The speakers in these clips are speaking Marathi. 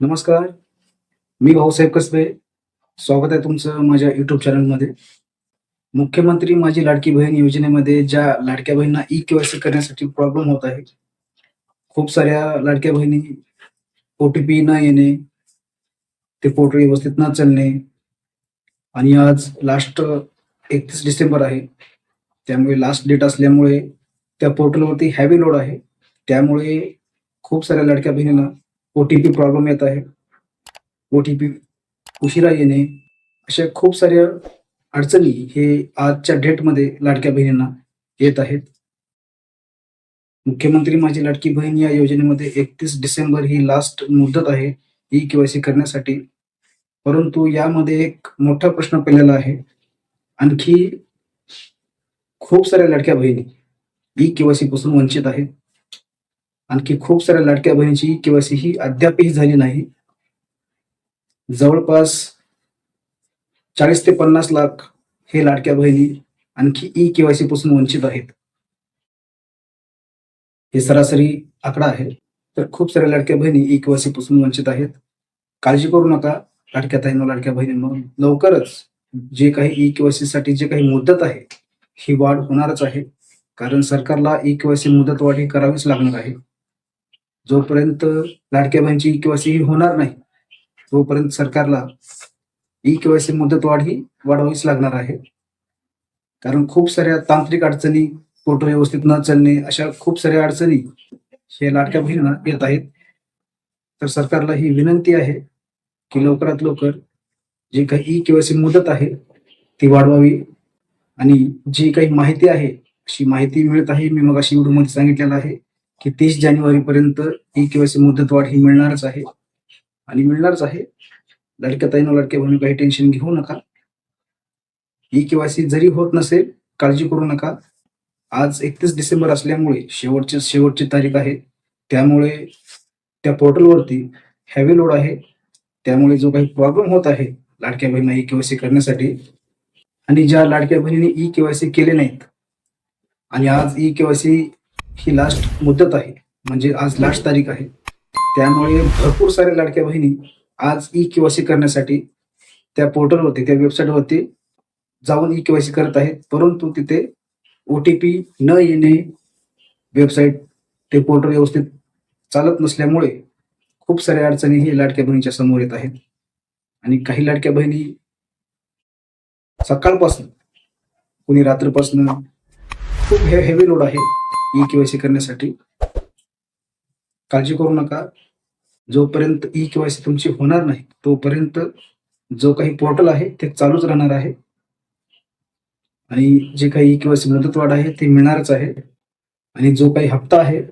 नमस्कार. मी भाऊसाहेब कसबे. स्वागत आहे तुमचं माझ्या युट्यूब चॅनलमध्ये मुख्यमंत्री माझी लाडकी बहीण योजनेमध्ये ज्या लाडक्या बहिणींना ई केवायसी करण्यासाठी प्रॉब्लेम होत आहे खूप साऱ्या लाडक्या बहिणी ओ टी पी न येणे ते पोर्टल व्यवस्थित न चालणे आणि आज लास्ट एकतीस डिसेंबर आहे. त्यामुळे लास्ट डेट असल्यामुळे त्या पोर्टलवरती हॅवी लोड आहे. त्यामुळे खूप साऱ्या लाडक्या बहिणींना ओटीपी प्रॉब्लेम येत आहे. ओटीपी उशिरा येणे अशा खूप साऱ्या अडचणी हे आजच्या डेटमध्ये लाडक्या बहिणींना येत आहेत. मुख्यमंत्री माझी लाडकी बहीण या योजनेमध्ये एकतीस डिसेंबर ही लास्ट मुदत आहे ई केवायसी करण्यासाठी. परंतु यामध्ये एक मोठा प्रश्न पडलेला आहे. आणखी खूप साऱ्या लाडक्या बहिणी ई केवायसी पासून वंचित आहेत. आणखी खूप साऱ्या लाडक्या बहिणीची केवायसी ही अद्यापही झाली नाही. जवळपास चाळीस ते पन्नास लाख हे लाडक्या बहिणी आणखी ई केवायसी पासून वंचित आहेत. हे सरासरी आकडा आहे. तर खूप साऱ्या लाडक्या बहिणी ई केवायसी पासून वंचित आहेत. काळजी करू नका लाडक्या ताईंनो लाडक्या बहिणींनो. लवकरच जे काही ई केवायसी साठी जे काही मुदत आहे ही वाढ होणारच आहे. कारण सरकारला ई केवायसी मुदत वाढ ही करावीच लागणार आहे. जोपर्यंत लाडक्या बहिणीची केवायसी ही होणार नाही तोपर्यंत सरकारला ई केवायसी मुदत वाढ ही वाढवावीच लागणार आहे. कारण खूप साऱ्या तांत्रिक अडचणी पोर्टल व्यवस्थित न चालणे अशा खूप साऱ्या अडचणी हे लाडक्या बहिणींना येत आहेत. तर सरकारला ही विनंती आहे की लवकरात लवकर जी काही ई केवायसी मुदत आहे ती वाढवावी. आणि जी काही माहिती आहे अशी माहिती मिळत आहे मी मग अशी व्हिडिओमध्ये सांगितलेलं आहे. की तीस जानेवारी पर्यंत ई केवायसी मुदतवाढ ही मिळणारच आहे. आणि मिळणारच आहे. लडक्या ताईनं लाडक्या बहिणी काही टेन्शन घेऊ नका. ई केवायसी जरी होत नसेल काळजी करू नका. आज एकतीस डिसेंबर असल्यामुळे शेवटची शेवटची तारीख आहे. त्यामुळे त्या पोर्टलवरती हॅवी लोड आहे. त्यामुळे जो काही प्रॉब्लेम होत आहे लाडक्या बहिणींना ई केवायसी करण्यासाठी आणि ज्या लाडक्या बहिणीने ई केवायसी केले नाहीत आणि आज ई केवायसी ही लास्ट मुदत आहे. म्हणजे आज लास्ट तारीख आहे. त्यामुळे भरपूर साऱ्या लाडक्या बहिणी आज ई केवायसी करण्यासाठी त्या पोर्टलवरती त्या वेबसाईटवरती जाऊन ई केवायसी करत आहेत. परंतु तिथे ओ टी पी न येणे वेबसाईट ते पोर्टल व्यवस्थित चालत नसल्यामुळे खूप साऱ्या अडचणी हे लाडक्या बहिणीच्या समोर येत आहेत. आणि काही लाडक्या बहिणी सकाळपासून कुणी रात्रीपासून खूप हे हेवी लोड आहे. ई केवायसी करण्यासाठी. काळजी करू नका. जोपर्यंत ई केवायसी तुमची होणार नाही तोपर्यंत जो काही पोर्टल आहे ते चालूच राहणार आहे. आणि जे काही ई केवायसी मुदतवाढ आहे ते मिळणारच आहे. आणि जो काही हप्ता आहे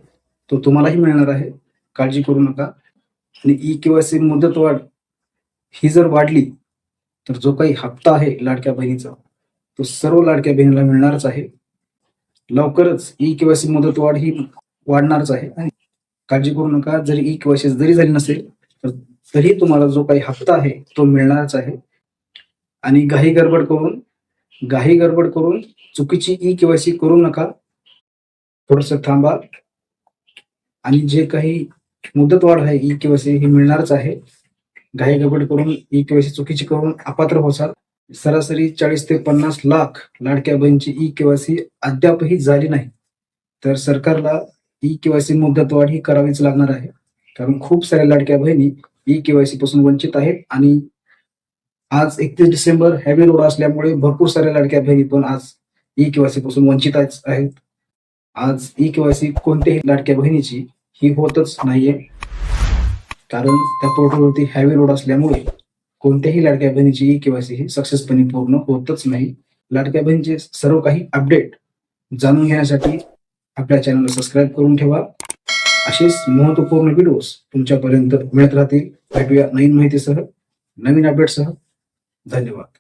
तो तुम्हालाही मिळणार आहे. काळजी करू नका. आणि ई केवायसी मुदतवाढ ही जर वाढली तर जो काही हप्ता आहे लाडक्या बहिणीचा तो सर्व लाडक्या बहिणीला मिळणारच आहे. लवकरच ई केवायसी मुदत वाढ ही वाढणारच आहे. आणि काळजी करू नका जरी ई केवायसी जरी झाली नसेल तर तरी तुम्हाला जो काही हप्ता आहे तो मिळणारच आहे. आणि घाई गडबड करून घाई गडबड करून चुकीची ई केवायसी करू नका. थोडस थांबा. आणि जे काही मुदत वाढ आहे ई केवायसी ही मिळणारच आहे. घाई गडबड करून ई केवायसी चुकीची करून अपात्र होसाल. सरासरी चाळीस ते पन्नास लाख लाडक्या बहिणीची ई केवायसी अद्यापही झाली नाही. तर सरकारला ई केवायसी मुदतवाढ ही करावीच लागणार आहे. कारण खूप साऱ्या लाडक्या बहिणी ई केवायसी पासून वंचित आहेत आणि आज एकतीस डिसेंबर हॅवी रोड असल्यामुळे भरपूर साऱ्या लाडक्या बहिणी पण आज ई केवायसी पासून वंचित आहेत. आज ई केवायसी कोणत्याही लाडक्या बहिणीची ही होतच नाहीये. कारण त्या पोर्टलवरती हॅवी लोड असल्यामुळे कोणत्याही लाडक्या बहिणीची ई केवायसी ही सक्सेसपणे पूर्ण होतच नाही. लाडक्या बहिणीचे सर्व काही अपडेट जाणून घेण्यासाठी आपल्या चॅनलला सबस्क्राईब करून ठेवा. असेच महत्त्वपूर्ण व्हिडिओज तुमच्यापर्यंत मिळत राहतील. भेटूया नवीन माहितीसह नवीन अपडेटसह. धन्यवाद.